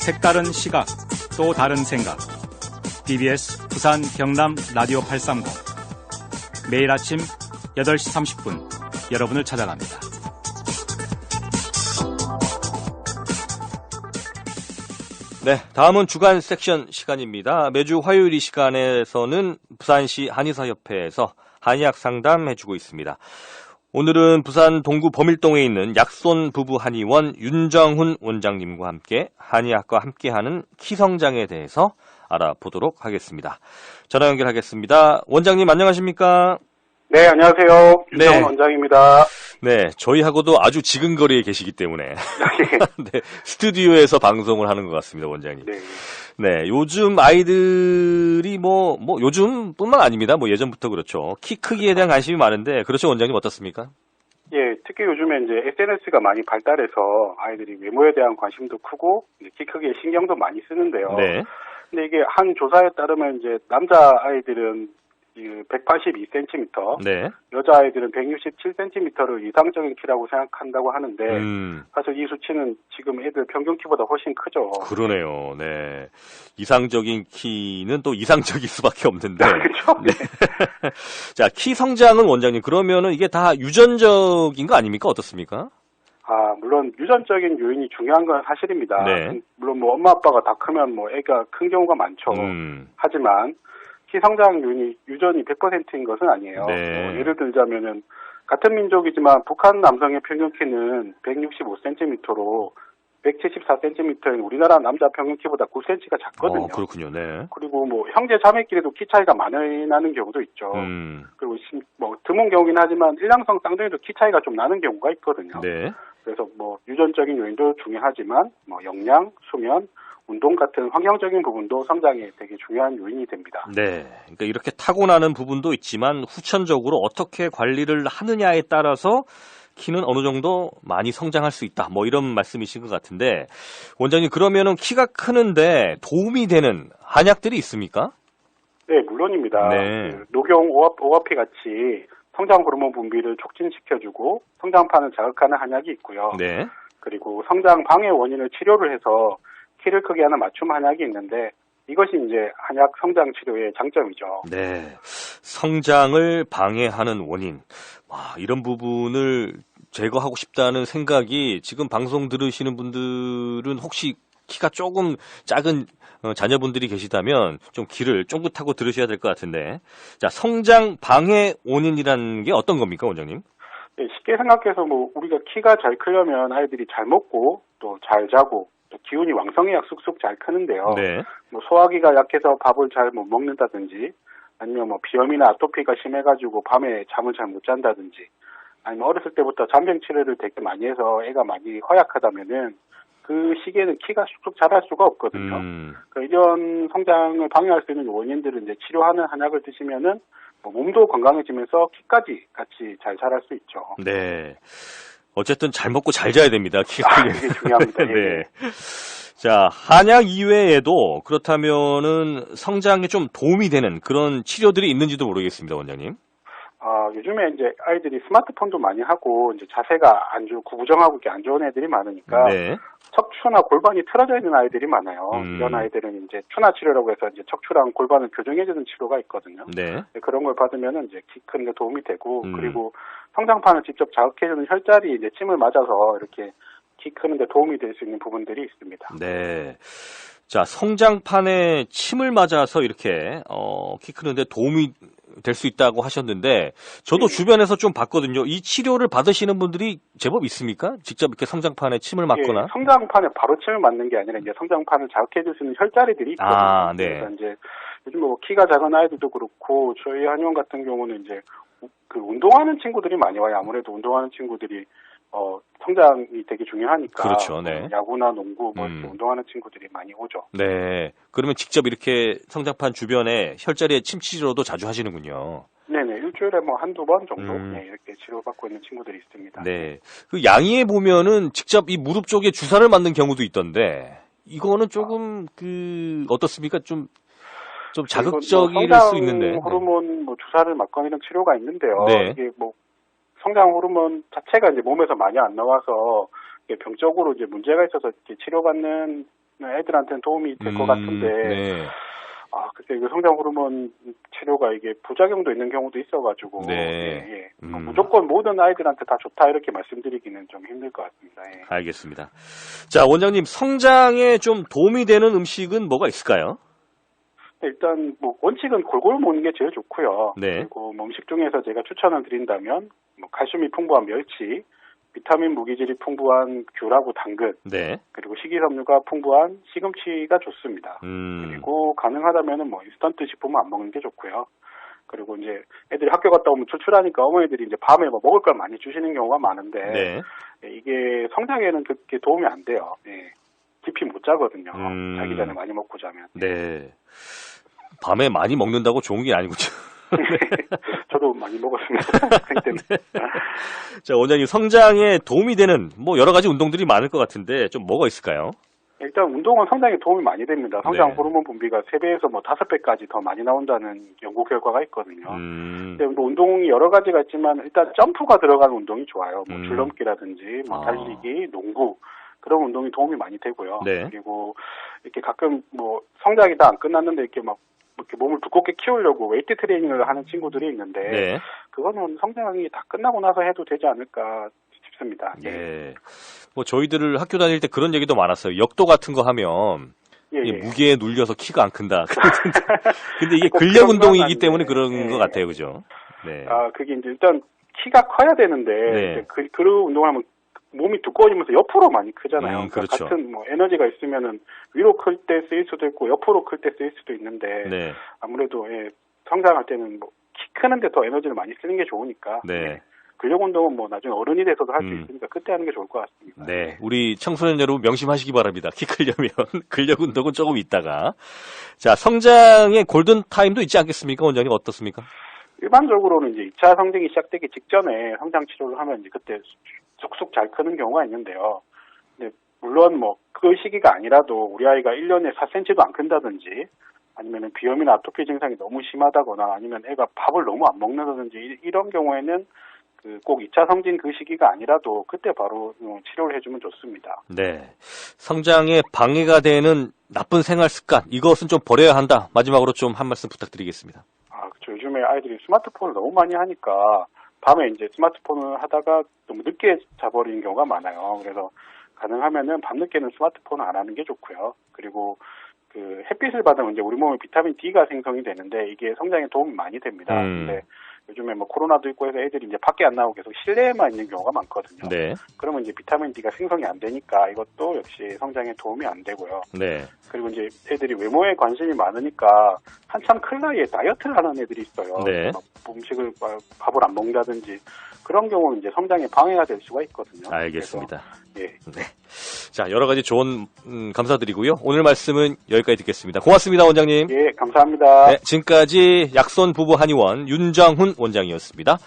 색다른 시각, 또 다른 생각. BBS 부산 경남 라디오 830. 매일 아침 8시 30분 여러분을 찾아갑니다. 네, 다음은 주간 섹션 시간입니다. 매주 화요일 이 시간에서는 부산시 한의사협회에서 한의학 상담해주고 있습니다. 오늘은 부산 동구 범일동에 있는 약손 부부 한의원 윤정훈 원장님과 함께 한의학과 함께하는 키성장에 대해서 알아보도록 하겠습니다. 전화 연결하겠습니다. 원장님 안녕하십니까? 네, 안녕하세요. 네. 윤정훈 원장입니다. 네, 저희하고도 아주 지근 거리에 계시기 때문에 네, 스튜디오에서 방송을 하는 것 같습니다, 원장님. 네. 네, 요즘 아이들이 뭐, 뭐, 요즘뿐만 아닙니다. 뭐, 예전부터 그렇죠. 키 크기에 대한 관심이 많은데, 그렇죠, 원장님 어떻습니까? 예, 특히 요즘에 이제 SNS가 많이 발달해서 아이들이 외모에 대한 관심도 크고 키 크기에 신경도 많이 쓰는데요. 네. 근데 이게 한 조사에 따르면 이제 남자 아이들은 182cm, 네. 여자 아이들은 167cm를 이상적인 키라고 생각한다고 하는데 음, 사실 이 수치는 지금 애들 평균 키보다 훨씬 크죠. 그러네요. 네. 이상적인 키는 또 이상적일 수밖에 없는데. 그렇죠? 네. 자, 키 성장은 원장님, 그러면은 이게 다 유전적인 거 아닙니까? 어떻습니까? 아, 물론 유전적인 요인이 중요한 건 사실입니다. 네. 물론 뭐 엄마 아빠가 다 크면 뭐 애가 큰 경우가 많죠. 음, 하지만 키 성장 요인이 유전이 100%인 것은 아니에요. 네. 뭐 예를 들자면은 같은 민족이지만 북한 남성의 평균 키는 165cm로 174cm인 우리나라 남자 평균 키보다 9cm가 작거든요. 어, 그렇군요. 네. 그리고 뭐 형제 자매끼리도 키 차이가 많이 나는 경우도 있죠. 음, 그리고 심- 뭐 드문 경우긴 하지만 일량성 쌍둥이도 키 차이가 좀 나는 경우가 있거든요. 네. 그래서 뭐 유전적인 요인도 중요하지만 뭐 영양, 수면, 운동 같은 환경적인 부분도 성장에 되게 중요한 요인이 됩니다. 네. 그러니까 이렇게 타고나는 부분도 있지만 후천적으로 어떻게 관리를 하느냐에 따라서 키는 어느 정도 많이 성장할 수 있다. 뭐 이런 말씀이신 것 같은데 원장님 그러면은 키가 크는데 도움이 되는 한약들이 있습니까? 네, 물론입니다. 네. 그 녹용 오합, 오합피 같이 성장 호르몬 분비를 촉진시켜주고 성장판을 자극하는 한약이 있고요. 네. 그리고 성장 방해 원인을 치료를 해서 키를 크게 하는 맞춤 한약이 있는데 이것이 이제 한약 성장 치료의 장점이죠. 네. 성장을 방해하는 원인. 와, 이런 부분을 제거하고 싶다는 생각이 지금 방송 들으시는 분들은 혹시 키가 조금 작은 어, 자녀분들이 계시다면 좀 귀를 쫑긋하고 들으셔야 될 것 같은데. 자, 성장 방해 원인이라는 게 어떤 겁니까, 원장님? 네, 쉽게 생각해서 뭐 우리가 키가 잘 크려면 아이들이 잘 먹고 또 잘 자고 또 기운이 왕성해야 쑥쑥 잘 크는데요. 네. 뭐 소화기가 약해서 밥을 잘 못 먹는다든지 아니면 뭐 비염이나 아토피가 심해가지고 밤에 잠을 잘 못 잔다든지 아니면 어렸을 때부터 잔병 치료를 되게 많이 해서 애가 많이 허약하다면은 그 시기에는 키가 쑥쑥 자랄 수가 없거든요. 음, 그러니까 이런 성장을 방해할 수 있는 원인들을 이제 치료하는 한약을 드시면은 뭐 몸도 건강해지면서 키까지 같이 잘 자랄 수 있죠. 네. 어쨌든 잘 먹고 잘 자야 됩니다. 키가 아, 크려면. 그게 중요합니다. 예. 네. 자, 한약 이외에도 그렇다면은 성장에 좀 도움이 되는 그런 치료들이 있는지도 모르겠습니다, 원장님. 아, 요즘에 이제 아이들이 스마트폰도 많이 하고 이제 자세가 안 좋고 구부정하고 이렇게 안 좋은 애들이 많으니까 네. 척추나 골반이 틀어져 있는 아이들이 많아요. 음. 이런 아이들은 이제 추나 치료라고 해서 이제 척추랑 골반을 교정해주는 치료가 있거든요. 네. 그런 걸 받으면은 이제 키 크는 데 도움이 되고 음. 그리고 성장판을 직접 자극해주는 혈자리 이제 침을 맞아서 이렇게 키 크는 데 도움이 될 수 있는 부분들이 있습니다. 네. 자, 성장판에 침을 맞아서 이렇게 어, 키 크는데 도움이 될 수 있다고 하셨는데 저도 네. 주변에서 좀 봤거든요. 이 치료를 받으시는 분들이 제법 있습니까? 직접 이렇게 성장판에 침을 맞거나. 예, 성장판에 바로 침을 맞는 게 아니라 이제 성장판을 자극해 줄 수 있는 혈자리들이 있거든요. 아, 네. 그래서 이제 요즘 뭐 키가 작은 아이들도 그렇고 저희 한의원 같은 경우는 이제 그 운동하는 친구들이 많이 와요. 아무래도 운동하는 친구들이 어 성장이 되게 중요하니까 그렇죠, 네. 야구나 농구 뭐 이렇게 음. 운동하는 친구들이 많이 오죠. 네. 그러면 직접 이렇게 성장판 주변에 혈자리에 침 치료도 자주 하시는군요. 네네 일주일에 뭐 한두 번 정도 음. 네, 이렇게 치료받고 있는 친구들이 있습니다. 네. 그 양의에 보면은 직접 이 무릎 쪽에 주사를 맞는 경우도 있던데 이거는 조금 그 어떻습니까? 좀좀 자극적일 뭐 수 있는데. 네. 호르몬 뭐 주사를 맞거나 이런 치료가 있는데요. 네. 이게 뭐 성장 호르몬 자체가 이제 몸에서 많이 안 나와서 병적으로 이제 문제가 있어서 치료받는 애들한테는 도움이 될것 음, 같은데 네. 아 글쎄 이거 성장 호르몬 치료가 이게 부작용도 있는 경우도 있어가지고 네. 예, 예. 음. 무조건 모든 아이들한테 다 좋다 이렇게 말씀드리기는 좀 힘들 것 같습니다. 예. 알겠습니다. 자, 원장님, 성장에 좀 도움이 되는 음식은 뭐가 있을까요? 일단 뭐 원칙은 골고루 먹는 게 제일 좋고요. 네. 그리고 뭐 음식 중에서 제가 추천을 드린다면 뭐 칼슘이 풍부한 멸치, 비타민 무기질이 풍부한 귤하고 당근, 네. 그리고 식이섬유가 풍부한 시금치가 좋습니다. 음, 그리고 가능하다면은 뭐 인스턴트 식품은 안 먹는 게 좋고요. 그리고 이제 애들이 학교 갔다 오면 출출하니까 어머니들이 이제 밤에 뭐 먹을 걸 많이 주시는 경우가 많은데 네. 예, 이게 성장에는 그렇게 도움이 안 돼요. 예. 깊이 못 자거든요. 음. 자기 전에 많이 먹고 자면. 네. 밤에 많이 먹는다고 좋은 게 아니군요. 저도 많이 먹었습니다. 때는. 자, 원장님, 성장에 도움이 되는 뭐 여러 가지 운동들이 많을 것 같은데 좀 뭐가 있을까요? 일단 운동은 상당히 도움이 많이 됩니다. 성장 네. 호르몬 분비가 3배에서 뭐 5배까지 더 많이 나온다는 연구 결과가 있거든요. 음, 근데 뭐 운동이 여러 가지가 있지만 일단 점프가 들어가는 운동이 좋아요. 뭐 음. 줄넘기라든지 뭐 아. 달리기, 농구 그런 운동이 도움이 많이 되고요. 네. 그리고 이렇게 가끔 뭐 성장이 다 안 끝났는데 이렇게 막 이렇게 몸을 두껍게 키우려고 웨이트 트레이닝을 하는 친구들이 있는데 네. 그거는 성장이 다 끝나고 나서 해도 되지 않을까 싶습니다. 예. 네. 뭐 저희들을 학교 다닐 때 그런 얘기도 많았어요. 역도 같은 거 하면 예, 이 예. 무게에 눌려서 키가 안 큰다. 근데 이게 꼭 근력 운동이기. 때문에 그런 예. 것 같아요. 그죠? 네. 아, 그게 이제 일단 키가 커야 되는데 네. 그, 그 운동을 하면 몸이 두꺼워지면서 옆으로 많이 크잖아요. 음, 그러니까 그렇죠. 같은 뭐 에너지가 있으면은 위로 클 때 쓰일 수도 있고 옆으로 클 때 쓰일 수도 있는데 네. 아무래도 예, 성장할 때는 뭐 키 크는데 더 에너지를 많이 쓰는 게 좋으니까 네. 예, 근력 운동은 뭐 나중에 어른이 돼서도 할수 음. 있으니까 그때 하는 게 좋을 것 같습니다. 네. 우리 청소년 여러분 명심하시기 바랍니다. 키 크려면 근력 운동은 조금 있다가. 자, 성장의 골든 타임도 있지 않겠습니까? 원장님 어떻습니까? 일반적으로는 이제 2차 성장이 시작되기 직전에 성장 치료를 하면 이제 그때 쑥쑥 잘 크는 경우가 있는데요. 근데 물론 뭐 그 시기가 아니라도 우리 아이가 1년에 4cm도 안 큰다든지 아니면 비염이나 아토피 증상이 너무 심하다거나 아니면 애가 밥을 너무 안 먹는다든지 이- 이런 경우에는 그꼭 2차 성진 그 시기가 아니라도 그때 바로 어, 치료를 해주면 좋습니다. 네. 성장에 방해가 되는 나쁜 생활 습관, 이것은 좀 버려야 한다. 마지막으로 좀 한 말씀 부탁드리겠습니다. 아, 그렇죠. 요즘에 아이들이 스마트폰을 너무 많이 하니까 밤에 이제 스마트폰을 하다가 너무 늦게 자버리는 경우가 많아요. 그래서 가능하면은 밤늦게는 스마트폰을 안 하는 게 좋고요. 그리고 그 햇빛을 받으면 이제 우리 몸에 비타민 D가 생성이 되는데 이게 성장에 도움이 많이 됩니다. 음. 근데 요즘에 뭐 코로나도 있고 해서 애들이 이제 밖에 안 나오고 계속 실내에만 있는 경우가 많거든요. 네. 그러면 이제 비타민 D가 생성이 안 되니까 이것도 역시 성장에 도움이 안 되고요. 네. 그리고 이제 애들이 외모에 관심이 많으니까 한참 클 나이에 다이어트를 하는 애들이 있어요. 네. 막 음식을 막 밥을 안 먹는다든지 그런 경우는 이제 성장에 방해가 될 수가 있거든요. 알겠습니다. 예. 네. 자, 여러 가지 조언 음, 감사드리고요. 오늘 말씀은 여기까지 듣겠습니다. 고맙습니다, 원장님. 예, 감사합니다. 네, 지금까지 약손 부부 한의원 윤정훈 원장이었습니다.